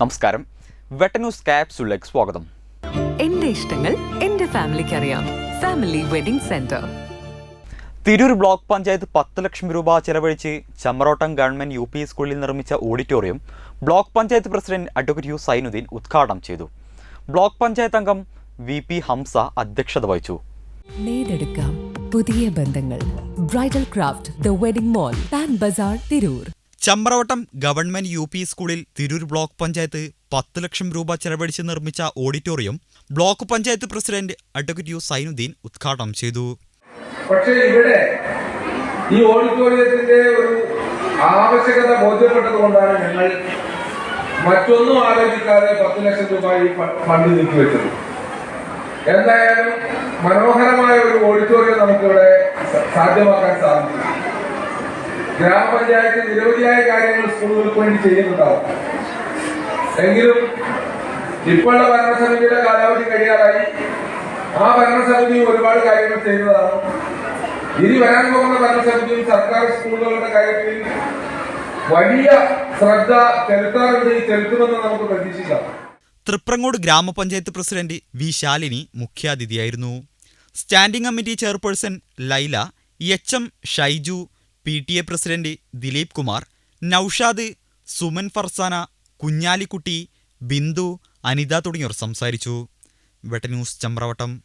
നമസ്കാരം. വെട്ടന്യൂസ് ക്യാപ്സുലേക്ക് സ്വാഗതം. എന്റെ ഇഷ്ടങ്ങൾ എന്റെ ഫാമിലിക്ക് അറിയാം family wedding centre. Tirur block panchayat പത്ത് ലക്ഷം രൂപ ചെലവഴിച്ച് ചമ്മറോട്ടം ഗവൺമെന്റ് യു പി സ്കൂളിൽ നിർമ്മിച്ച auditorium block panchayat president advocate U Zainuddin ഉദ്ഘാടനം ചെയ്തു. ബ്ലോക്ക് പഞ്ചായത്ത് അംഗം വി പി ഹംസ അധ്യക്ഷത വഹിച്ചു. പുതിയ ബന്ധങ്ങൾ. Bridal craft the wedding mall Pan Bazar Tirur Chamravattom government U P സ്കൂളിൽ തിരൂർ ബ്ലോക്ക് പഞ്ചായത്ത് പത്ത് ലക്ഷം രൂപ ചെലവഴിച്ച് നിർമ്മിച്ച auditorium block panchayat president advocate U Zainuddin ഉദ്ഘാടനം ചെയ്തു. പക്ഷേ ഇവിടെ ഈ ഓഡിറ്റോറിയത്തിന്റെ ഒരു ആവശ്യകത ബോധ്യപ്പെട്ടതുകൊണ്ടാണ് ഞങ്ങൾ മറ്റൊന്നും ആലോചിക്കാതെ പത്ത് ലക്ഷം രൂപ ഈ ഫണ്ട് ഫണ്ട് നീക്കിവെച്ചത് എന്തായാലും മനോഹരമായ ഒരു ഓഡിറ്റോറിയം നമുക്കിവിടെ സാധ്യമാക്കാൻ സാധിക്കും. ഗ്രാമപഞ്ചായത്ത് നിരവധിയായ കാര്യങ്ങൾ സ്കൂളുകൾക്ക് വേണ്ടി ചെയ്യുന്നുണ്ടാവും എങ്കിലും ഇപ്പോഴുള്ള ഭരണസമിതിയുടെ കാലാവധി കഴിയാറായി. ആ ഭരണസമിതി ഒരുപാട് കാര്യങ്ങൾ ചെയ്യുന്നതാണ്. ഇനി വരാൻ പോകുന്ന ഭരണസമിതിയും സർക്കാർ സ്കൂളുകളുടെ കാര്യത്തിൽ വലിയ ശ്രദ്ധ ചെലുത്താറുണ്ട്. ചെലുത്തുമെന്ന് നമുക്ക് പ്രതീക്ഷിക്കാം. തൃപ്രങ്ങോട് ഗ്രാമപഞ്ചായത്ത് president V Shalini മുഖ്യാതിഥിയായിരുന്നു. Standing committee chairperson Laila H M Shaiju P T A president Dileep Kumar Noushad Suman Farsana Kunhalikutty Bindu Anitha തുടങ്ങിയവർ സംസാരിച്ചു. വെട്ടന്യൂസ് ചമ്രവട്ടം